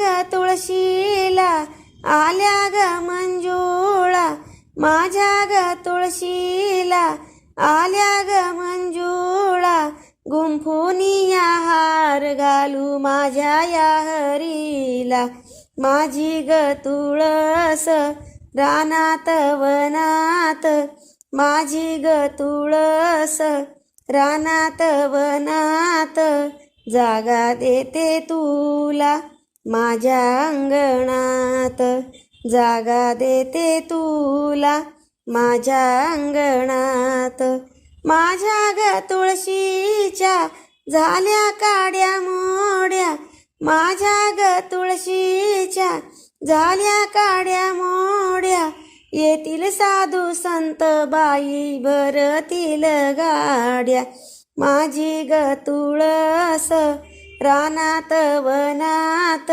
ग तुळशीला आल्या ग मंजुळा. माझ्या ग तुळशीला आल्या ग मंजुळा. गुंफुनिया हार घालू माझ्या या हरीला. माझी ग तुळस रानात वनात. माझी ग तुळस रानात वनात. जागा देते तुला. माझ्या अंगणात जागा देते तुला. माझ्या अंगणात माझ्या ग तुळशीच्या झाल्या काड्या मोड्या. माझ्या ग तुळशीच्या झाल्या काड्या मोड्या. येतील साधू संत बाई भरतील गाड्या. माझी ग तुळस रानात वनात